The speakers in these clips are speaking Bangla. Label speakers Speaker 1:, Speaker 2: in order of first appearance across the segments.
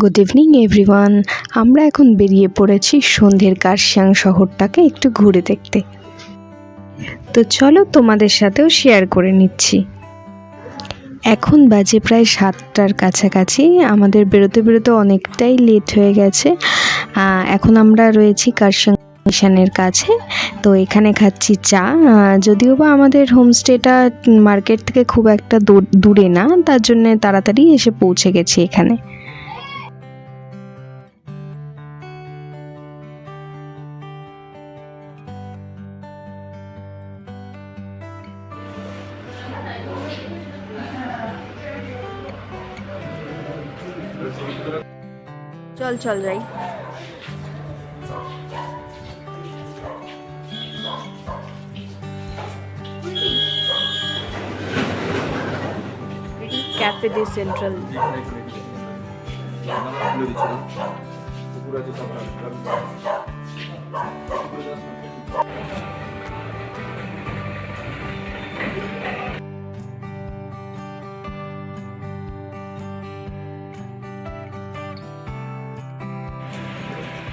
Speaker 1: গুড ইভিনিং এভরিওয়ান আমরা এখন বেরিয়ে পড়েছি সন্ধ্যের কার্শিয়াং শহরটাকে একটু ঘুরে দেখতে। তো চলো তোমাদের সাথেও শেয়ার করে নিচ্ছি। এখন বাজে প্রায় সাতটার কাছাকাছি। আমাদের বেরোতে বেরোতে অনেকটাই লেট হয়ে গেছে। এখন আমরা রয়েছি কার্শিয়াং স্টেশনের কাছে। তো এখানে খাচ্ছি চা। যদিও বা আমাদের হোমস্টেটা মার্কেট থেকে খুব একটা দূরে না, তার জন্য তাড়াতাড়ি এসে পৌঁছে গেছি এখানে। চল চল যাই। ক্যাফে ডে সেন্ট্রাল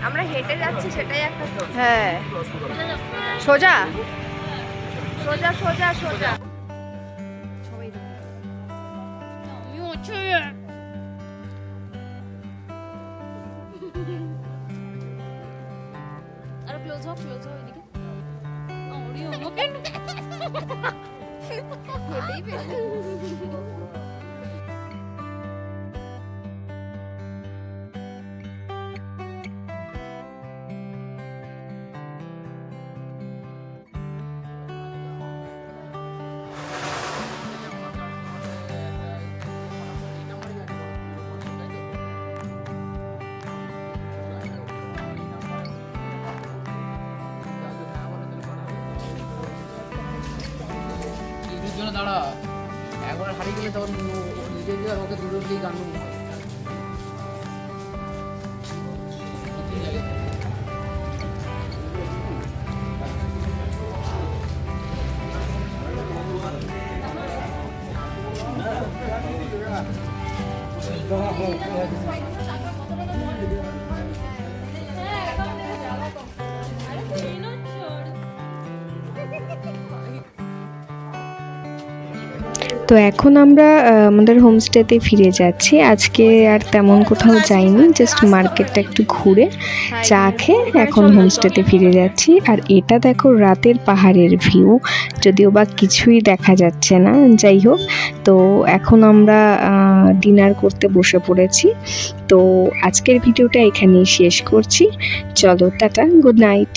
Speaker 2: আমরা হেঁটে যাচ্ছি সেটাই একটা
Speaker 1: হ্যাঁ। সোজা?
Speaker 2: সোজা সোজা সোজা।
Speaker 3: আরও ক্লোজ হও ক্লোজ হও এদিকে। ওরিও আমাকে
Speaker 2: হেঁটেই পেরে
Speaker 4: জন্য দাঁড়া। একবার হারিয়ে গেলে তখন নিজে আর ওকে ধরে উঠলেই গান
Speaker 1: তো এখন আমরা আমাদের হোমস্টেতে ফিরে যাচ্ছি। আজকে আর তেমন কোথাও যাইনি জাস্ট মার্কেটটা একটু ঘুরে চা খেয়ে এখন হোমস্টেতে ফিরে যাচ্ছি। আর এটা দেখো রাতের পাহাড়ের ভিউ যদিও বা কিছুই দেখা যাচ্ছে না, যাই হোক। তো এখন আমরা ডিনার করতে বসে পড়েছি। তো আজকের ভিডিওটা এখানেই শেষ করছি। চলো, টাটা গুড নাইট